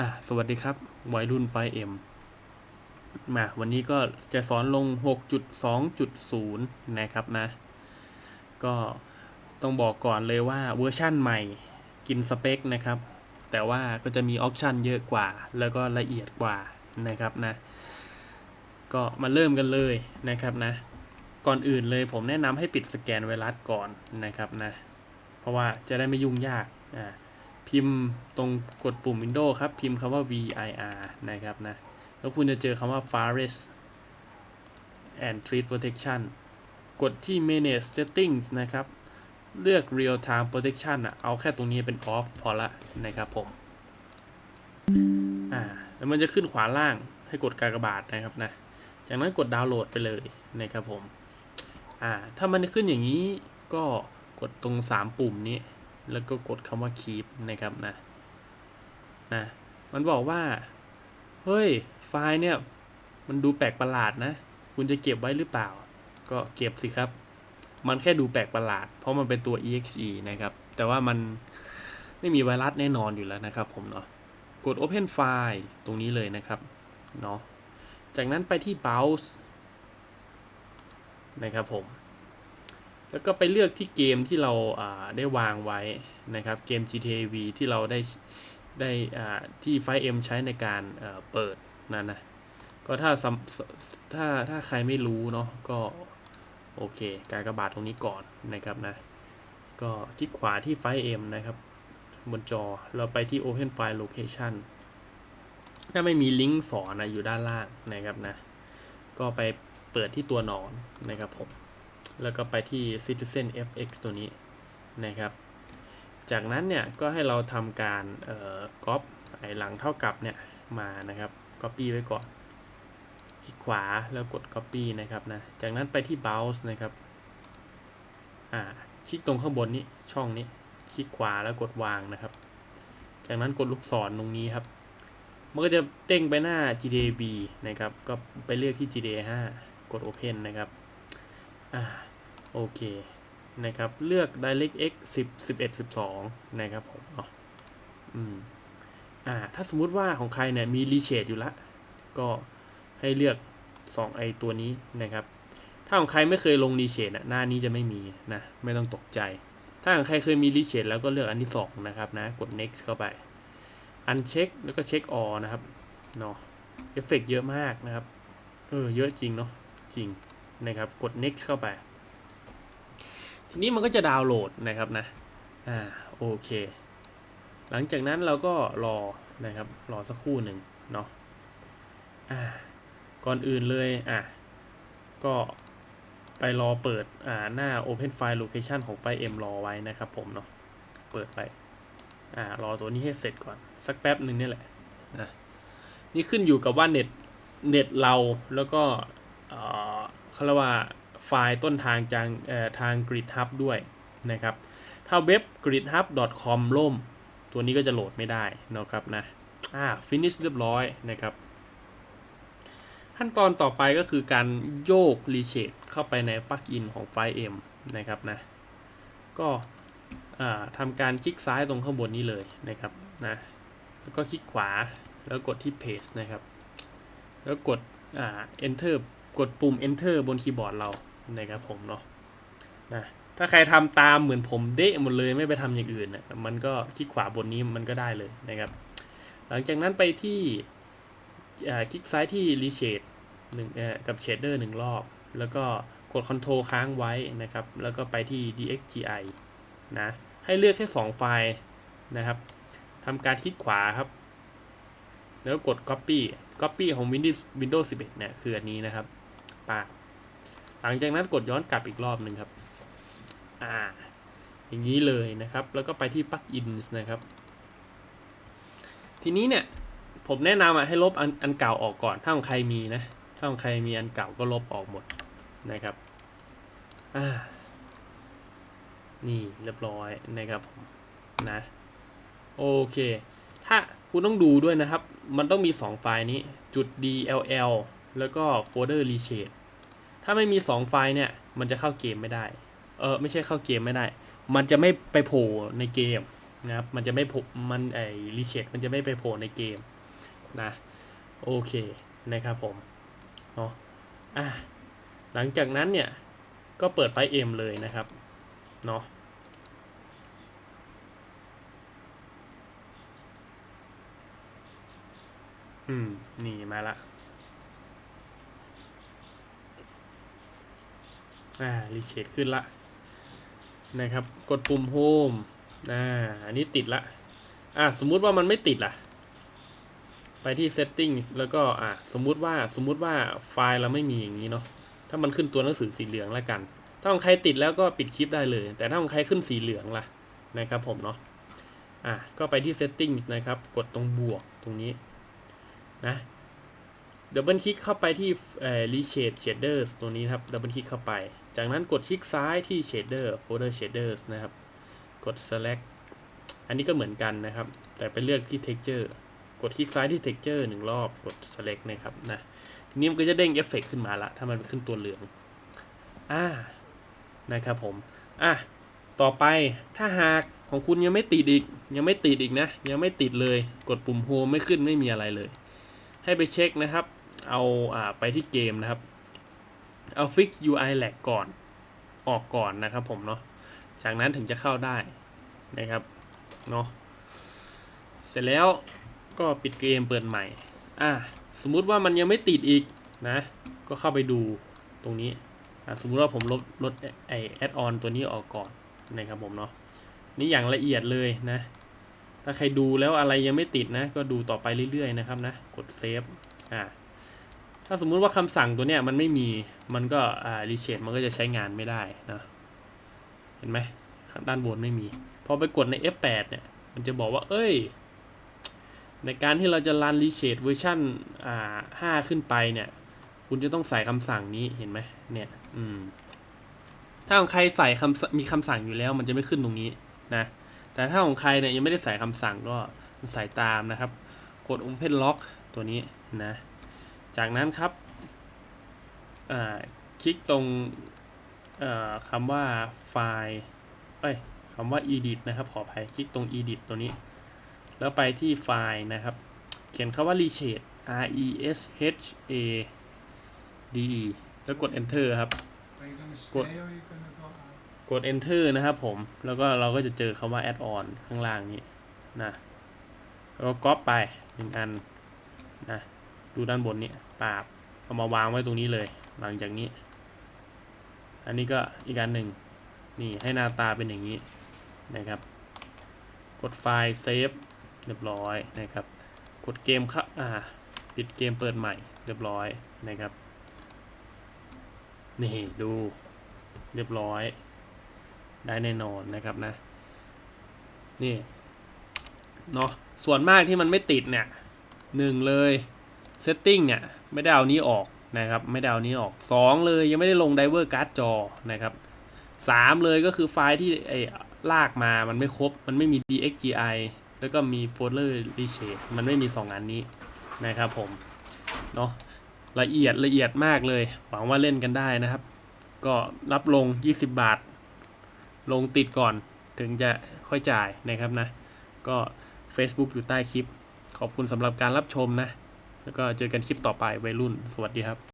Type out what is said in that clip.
อะสวัสดีครับวัยรุ่นไฟเอ็มมาวันนี้ก็จะสอนลง 6.2.0 นะครับนะ ก็ต้องบอกก่อนเลยว่าเวอร์ชั่นใหม่กินสเปคนะครับ แต่ว่าก็จะมีออปชันเยอะกว่า แล้วก็ละเอียดกว่านะครับนะ ก็มาเริ่มกันเลยนะครับนะ ก่อนอื่นเลยผมแนะนำให้ปิดสแกนไวรัสก่อนนะครับนะ เพราะว่าจะได้ไม่ยุ่งยากอ่า พิมพ์ตรงกดปุ่ม Windows ครับ พิมพ์คำว่า vir นะครับนะ แล้วคุณจะเจอคำว่า virus and threat protection กดที่ manage settings นะครับ เลือก real time protection อะ เอาแค่ตรงนี้เป็น off พอละนะครับผม อ่า แล้วมันจะขึ้นขวาล่างให้กดกากบาทนะครับนะ จากนั้นกดดาวน์โหลดไปเลยนะครับผม อ่า ถ้ามันขึ้นอย่างนี้ก็กดตรง 3 ปุ่มนี้ แล้วก็กดคำว่า keep นะครับนะนะมันบอกว่า เฮ้ย ไฟล์เนี่ย มันดูแปลกประหลาดนะ คุณจะเก็บไว้หรือเปล่า ก็เก็บสิครับ มันแค่ดูแปลกประหลาด เพราะมันเป็นตัว exe นะครับ แต่ว่ามันไม่มีไวรัสแน่นอนอยู่แล้วนะครับผมเนาะกด open file ตรงนี้เลยนะครับเนาะจากนั้นไปที่ browse นะครับผม แล้วก็ไปเลือกที่เกมที่เราาได้วางไว้นะครับ เกม GTA V ที่เราได้ได้ที่ไฟเอ็มใช้ในการเอ่อเปิดนั่นนะ ก็ถ้าสำถ้าถ้าใครไม่รู้เนาะก็โอเค การกระบาดตรงนี้ก่อนนะครับนะ ก็คลิกขวาที่ไฟเอ็มนะครับ บนจอเราไปที่ Open File Location ถ้าไม่มีลิงก์สอนนะอยู่ด้านล่างนะครับนะ ก็ไปเปิดที่ตัวหนอนนะครับผม แล้วก็ไปที่ Citizen FX ตัวนี้นะครับ จากนั้นเนี่ยก็ให้เราทำการเอ่อก๊อปไอหลังเท่ากับเนี่ยมานะครับ Copy ไว้ก่อน คลิกขวาแล้วกด Copy นะครับนะ จากนั้นไปที่ Browse นะครับ อ่า คลิกตรงข้างบนนี้ช่องนี้ คลิกขวาแล้วกดวางนะครับ จากนั้นกดลูกศรตรงนี้ครับมันก็จะเด้งไปหน้า GTA B นะครับ ก็ไปเลือกที่ GTA 5 กด Open นะครับ อ่าโอเคนะครับเลือก DirectX 10 11 12 นะครับผมเนาะอืมอ่าถ้าสมมุติว่าของใครเนี่ยมี Reshade อยู่ละ ก็ให้เลือก2ไอตัวนี้นะครับ ถ้าของใครไม่เคยลง Reshade นะหน้านี้จะไม่มีนะ ไม่ต้องตกใจ ถ้าของใครเคยมี Reshade แล้วก็เลือกอันที่2นะครับนะ กด next เข้าไปอันเช็คแล้วก็เช็คออนะครับเนาะเอฟเฟกเยอะมากนะครับ เออ เยอะจริงเนาะจริง นะครับ กด next เข้าไป ทีนี้มันก็จะดาวน์โหลดนะครับนะ อ่า โอเค หลังจากนั้นเราก็รอนะครับ รอสักครู่หนึ่งเนาะ อ่า ก่อนอื่นเลย อะ ก็ไปรอเปิด อ่า หน้า Open File Location ของไป M รอไว้นะครับผมเนาะ เปิดไป อ่า รอตัวนี้ให้เสร็จก่อน สักแป๊บหนึ่งนี่แหละ นะ นี่ขึ้นอยู่กับว่าเน็ตเน็ตเราแล้วก็ เขาเรียกว่าไฟล์ต้นทางจางทาง Grid Hub ด้วยนะครับ ถ้าเว็บ gridhub.com ล่ม ตัวนี้ก็จะโหลดไม่ได้นะครับนะ อ่า finish เรียบร้อยนะครับ ขั้นตอนต่อไปก็คือการโยก reshade เข้าไปในปลั๊กอินของไฟล์ M นะครับนะ ก็ทำการคลิกซ้ายตรงข้างบนนี้เลยนะครับนะ แล้วก็คลิกขวาแล้วกดที่ paste นะครับ แล้วกดอ่า enter กดปุ่ม enter บนคีย์บอร์ดเรานะครับผมเนาะนะถ้าใครทำตามเหมือนผมเดะหมดเลยไม่ไปทำอย่างอื่นนะมันก็คลิกขวาบนนี้มันก็ได้เลยนะครับ หลังจากนั้นไปที่คลิกซ้ายที่ reshade หนึ่งกับ shader หนึ่งรอบ แล้วก็กด control ค้างไว้นะครับ แล้วก็ไปที่ dxgi นะให้เลือกแค่ 2 ไฟล์นะครับทำการคลิกขวาครับ แล้วกด copy copy ของ Windows Windows 11เนี่ยคืออันนี้นะครับ ปาหลังจากนั้นกดย้อนกลับอีกรอบหนึ่งครับ อ่า อย่างนี้เลยนะครับ แล้วก็ไปที่ plugins นะครับ ทีนี้เนี่ยผมแนะนำอะให้ลบอันอันเก่าออกก่อน ถ้าของใครมีนะ ถ้าของใครมีอันเก่าก็ลบออกหมดนะครับ อ่า นี่เรียบร้อยนะครับผมนะ โอเค ถ้าคุณต้องดูด้วยนะครับ มันต้องมี 2 ไฟล์นี้ จุด DLL แล้วก็โฟลเดอร์ reshade ถ้าไม่มี 2 ไฟล์เนี่ย มันจะเข้าเกมไม่ได้ เออไม่ใช่เข้าเกมไม่ได้ มันจะไม่ไปโผล่ในเกมนะครับ มันจะไม่ผมันไอรีเชดมันจะไม่ไปโผล่ในเกมนะ โอเคนะครับผม เนาะอะหลังจากนั้นเนี่ย ก็เปิดไฟล์เอ็มเลยนะครับ เนาะอืม นี่มาละ อ่ารีเชดขึ้นละนะครับ กดปุ่มโฮมอ่าอันนี้ติดละอ่าสมมุติว่ามันไม่ติดล่ะ ไปที่ settings แล้วก็อ่าสมมุติว่าสมมุติว่าไฟล์เราไม่มีอย่างนี้เนาะถ้ามันขึ้นตัวหนังสือสีเหลืองแล้วกัน ถ้าของใครติดแล้วก็ปิดคลิปได้เลย แต่ถ้าของใครขึ้นสีเหลืองล่ะนะครับผมเนาะอะก็ไปที่ settings นะครับ กดตรงบวกตรงนี้นะ ดับเบิลคลิกเข้าไปที่เอ่อ reshade shaders ตัวนี้ครับดับเบิลคลิกเข้าไป จากนั้นกดคลิกซ้ายที่ shader folder shaders นะครับ กด select อันนี้ก็เหมือนกันนะครับ แต่ไปเลือกที่ texture กดคลิกซ้ายที่ texture หนึ่งรอบกด select นะครับนะทีนี้มันก็จะเด้งเอฟเฟกขึ้นมาละถ้ามันขึ้นตัวเหลืองอ่านะครับผมอะต่อไปถ้าหากของคุณยังไม่ติดอีก ยังไม่ติดอีกนะ ยังไม่ติดเลย กดปุ่มโฮมไม่ขึ้นไม่มีอะไรเลย ให้ไปเช็คนะครับ เอาอ่าไปที่เกมนะครับ เอา fix UI lag ก่อนออกก่อนนะครับผมเนาะ จากนั้นถึงจะเข้าได้นะครับเนาะ เสร็จแล้วก็ปิดเกมเปิดใหม่ อะสมมุติว่ามันยังไม่ติดอีกนะ ก็เข้าไปดูตรงนี้อสมมุติว่าผมลบลดไอแอดออนตัวนี้ออกก่อนนะครับผมเนาะ นี่อย่างละเอียดเลยนะ ถ้าใครดูแล้วอะไรยังไม่ติดนะ ก็ดูต่อไปเรื่อยๆนะครับนะ กดเซฟ อ่า ถ้าสมมุติว่าคำสั่งตัวเนี้ยมันไม่มี มันก็อ่ารีเชดมันก็จะใช้งานไม่ได้นะ เห็นไหมด้านบนไม่มี พอไปกดใน F8 เนี่ย มันจะบอกว่า เอ้ย ในการที่เราจะรันรีเชดเวอร์ชันอ่าห้าขึ้นไปเนี่ย คุณจะต้องใส่คำสั่งนี้เห็นไหมเนี่ย อืม ถ้าของใครใส่คำมีคำสั่งอยู่แล้ว มันจะไม่ขึ้นตรงนี้นะ แต่ถ้าของใครเนี่ยยังไม่ได้ใส่คำสั่งก็ใส่ตามนะครับ กด Open Lock ตัวนี้นะ จากนั้นครับคลิกตรงคำว่าไฟล์เอ้ยคำว่า edit นะครับ ขออภัยคลิกตรง edit ตัวนี้ แล้วไปที่ไฟล์นะครับ เขียนคำว่า reshade r e s h a d e แล้วกด enter ครับ Are you gonna Good. stay or are you gonna go out? กด enter นะครับผม แล้วก็เราก็จะเจอคำว่า add on ข้างล่างนี้นะแล้วก็ก๊อปไปหนึ่งอัน ดูด้านบนนี้ปาบเอามาวางไว้ตรงนี้เลย หลังจากนี้ อันนี้ก็อีกอันหนึ่งนี่ให้หน้าตาเป็นอย่างนี้นะครับ กดไฟล์เซฟเรียบร้อยนะครับ กดเกมครับอ่าปิดเกมเปิดใหม่เรียบร้อยนะครับ นี่ดูเรียบร้อย ได้แน่นอนนะครับนะ นี่เนาะส่วนมากที่มันไม่ติดเนี่ยหนึ่งเลย เซตติ้งเนี่ยไม่ได้เอานี้ออกนะครับไม่ได้เอานี้ออกสองเลยยังไม่ได้ลงไดเวอร์การ์ดจอนะครับสามเลยก็คือไฟล์ที่ไอ้ลากมามันไม่ครบ มันไม่มี dxgi แล้วก็มีโฟลเดอร์ reshade มันไม่มีสองอันนี้นะครับผมเนาะละเอียดละเอียดมากเลย หวังว่าเล่นกันได้นะครับ ก็รับลง 20 บาท ลงติดก่อนถึงจะค่อยจ่ายนะครับนะ ก็ Facebook อยู่ใต้คลิป ขอบคุณสำหรับการรับชมนะ แล้วก็เจอกันคลิปต่อไปวัยรุ่น สวัสดีครับ